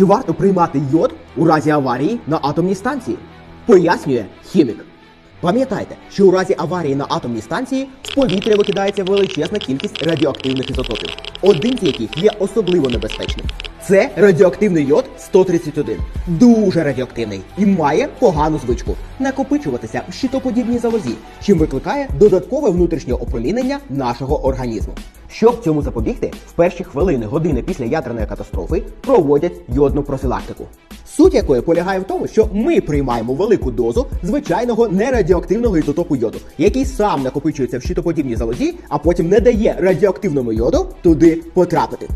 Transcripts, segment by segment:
Чи варто приймати йод у разі аварії на атомній станції? Пояснює хімік. Пам'ятайте, що у разі аварії на атомній станції в повітря викидається величезна кількість радіоактивних ізотопів, один з яких є особливо небезпечним. Це радіоактивний йод 131. Дуже радіоактивний і має погану звичку накопичуватися в щитоподібній залозі, чим викликає додаткове внутрішнє опромінення нашого організму. Щоб цьому запобігти, в перші хвилини години після ядерної катастрофи проводять йодну профілактику. Суть якої полягає в тому, що ми приймаємо велику дозу звичайного нерадіоактивного ізотопу йоду, який сам накопичується в щитоподібній залозі, а потім не дає радіоактивному йоду туди потрапити.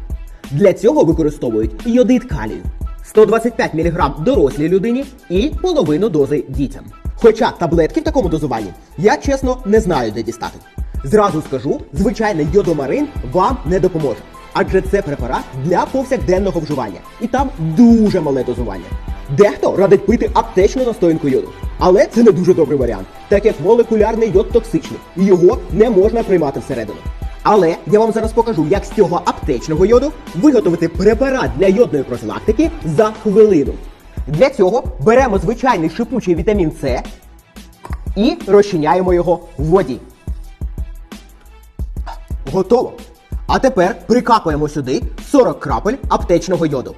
Для цього використовують йодид калію 125 мг дорослій людині і половину дози дітям. Хоча таблетки в такому дозуванні я чесно не знаю, де дістати. Зразу скажу, звичайний йодомарин вам не допоможе. Адже це препарат для повсякденного вживання, і там дуже мале дозування. Дехто радить пити аптечну настоянку йоду, але це не дуже добрий варіант, так як молекулярний йод токсичний, і його не можна приймати всередину. Але я вам зараз покажу, як з цього аптечного йоду виготовити препарат для йодної профілактики за хвилину. Для цього беремо звичайний шипучий вітамін С і розчиняємо його в воді. Готово. А тепер прикапуємо сюди 40 крапель аптечного йоду.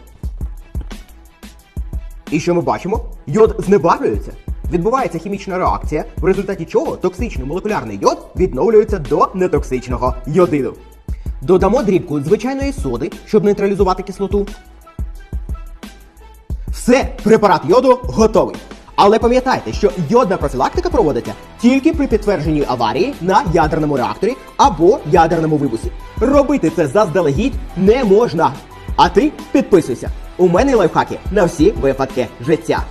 І що ми бачимо? Йод знебавлюється. Відбувається хімічна реакція, в результаті чого токсичний молекулярний йод відновлюється до нетоксичного йодиду. Додамо дрібку звичайної соди, щоб нейтралізувати кислоту. Все, препарат йоду готовий. Але пам'ятайте, що йодна профілактика проводиться тільки при підтвердженні аварії на ядерному реакторі або ядерному вибусі. Робити це заздалегідь не можна. А ти підписуйся. У мене лайфхаки на всі випадки життя.